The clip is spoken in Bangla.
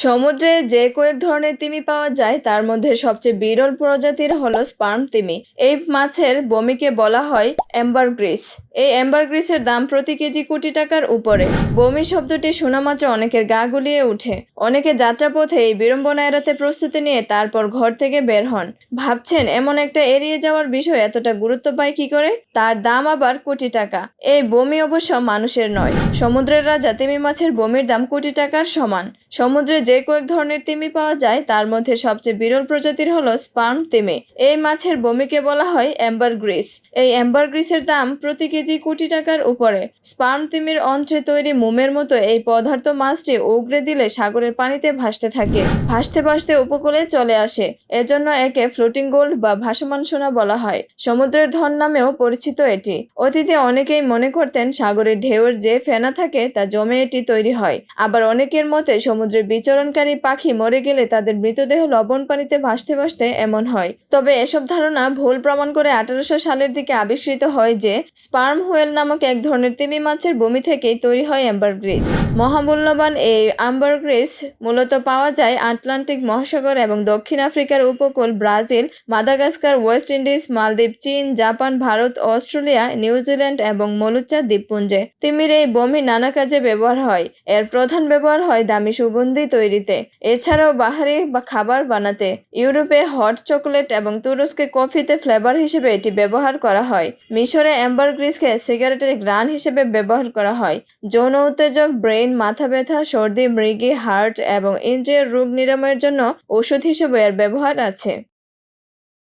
সমুদ্রে যে কয়েক ধরনের তিমি পাওয়া যায়, তার মধ্যে সবচেয়ে বিরল প্রজাতির হল স্পার্ম তিমি। এই মাছের বমিকে বলা হয় অ্যাম্বারগ্রিস। এই অ্যাম্বারগ্রিসের দাম প্রতি কেজি কোটি টাকার উপরে। বমি শব্দটি শোনা মাত্র অনেকের গা গুলিয়ে উঠে অনেকে যাত্রাপথে এই বিড়ম্বনা এড়াতে প্রস্তুতি নিয়ে তারপর ঘর থেকে বের হন। ভাবছেন, এমন একটা এড়িয়ে যাওয়ার বিষয় এতটা গুরুত্ব পায় কি করে? তার দাম আবার কোটি টাকা। এই বমি অবশ্য মানুষের নয়। সমুদ্রের রাজা তিমি মাছের বমির দাম কোটি টাকার সমান। সমুদ্রে যে কয়েক ধরনের তিমি পাওয়া যায়, তার মধ্যে সবচেয়ে বিরল প্রজাতির হলো স্পার্ম তিমি। এই মাছের বমিকে বলা হয় অ্যাম্বার গ্রিস। এই অ্যাম্বার গ্রিসের দাম প্রতি কেজি কোটি টাকার উপরে। স্পার্ম তিমির অন্ত্রে তৈরি মোমের মতো এই পদার্থ মাছটি উগড়ে দিলে সাগরের পানিতে ভাসতে থাকে। ভাসতে ভাসতে উপকূলে চলে আসে। এজন্য একে ফ্লোটিং গোল্ড বা ভাসমান সোনা বলা হয়। সমুদ্রের ধন নামেও পরিচিত এটি। অতীতে অনেকেই মনে করতেন সাগরের ঢেউয়ের যে ফেনা থাকে, তা জমে এটি তৈরি হয়। আবার অনেকের মতে সমুদ্রের সমুদ্রে বিচরণকারী পাখি মরে গেলে তাদের মৃতদেহ লবণ পানিতে ভাসতে ভাসতে এমন হয়। তবে এসব ধারণা ভুল প্রমাণ করে আঠারোশো সালের দিকে আবিষ্কৃত হয় যে, স্পার্ম হুয়েল নামক এক ধরনের তিমি মাছের বমি থেকেই তৈরি হয় অ্যাম্বারগ্রিস। মহামূল্যবান এই অ্যাম্বারগ্রিস মূলত পাওয়া যায় আটলান্টিক মহাসাগর এবং দক্ষিণ আফ্রিকার উপকূল ব্রাজিল, মাদাগাস্কার, ওয়েস্ট ইন্ডিজ, মালদ্বীপ, চীন, জাপান, ভারত, অস্ট্রেলিয়া নিউজিল্যান্ড এবং মলুচা দ্বীপপুঞ্জে। তিমির এই বমি নানা কাজে ব্যবহার হয়। এর প্রধান ব্যবহার হয় দামি সুগন্ধি তৈরিতে। এছাড়াও বাহারি বা খাবার বানাতে ইউরোপে হট চকোলেট এবং তুরস্কে কফিতে ফ্লেভার হিসেবে এটি ব্যবহার করা হয়। মিশরে অ্যাম্বারগ্রিসকে সিগারেটের গ্রান হিসেবে ব্যবহার করা হয়। যৌন উত্তেজক ব্রেন মাথা ব্যথা, সর্দি, মৃগী, হার্ট এবং ইন্দ্রিয়ের রোগ নিরাময়ের জন্য ওষুধ হিসেবে এর ব্যবহার আছে।